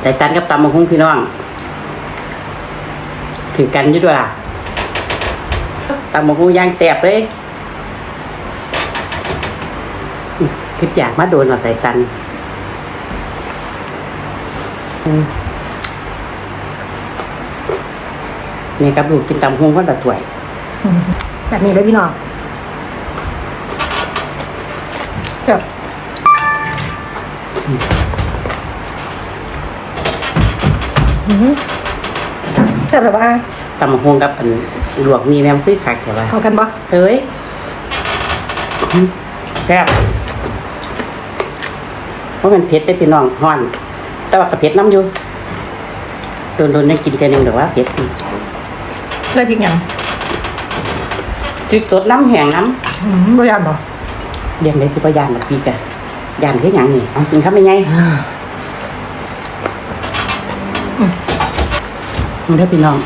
ใส่ตันกับตำมะฮุ้งพี่น้อง ถือกันอยู่ด้วยล่ะตำมะฮุ้งย่างแสบเลยอืมคิดอยากมาโดนเอาใส่ตันอืมแม่กับลูกกินตำฮุ้งคนละถ้วยแบบนี้เลยพี่น้องเจ็บ เจ็บแบบว่าตำมะฮุ้งกับอันลวกมีแม่มคุยคักแต่ว่าเอากันปะเฮ้ยแซ่บเพราะมันเผ็ดได้พี่น้องฮ้อน แต่ว่าก็เผ็ดน้ำอยู่โดนๆได้กินแค่นึงแต่ว่าเผ็ดได้พริกยังจิตสดน้ำแห้งน้อืมบริยานปะำเรียงเลยสิพยานแบบพี่กะยานคือหยังนี่เอากินครับไม่ไง มึงได้พี่น้อง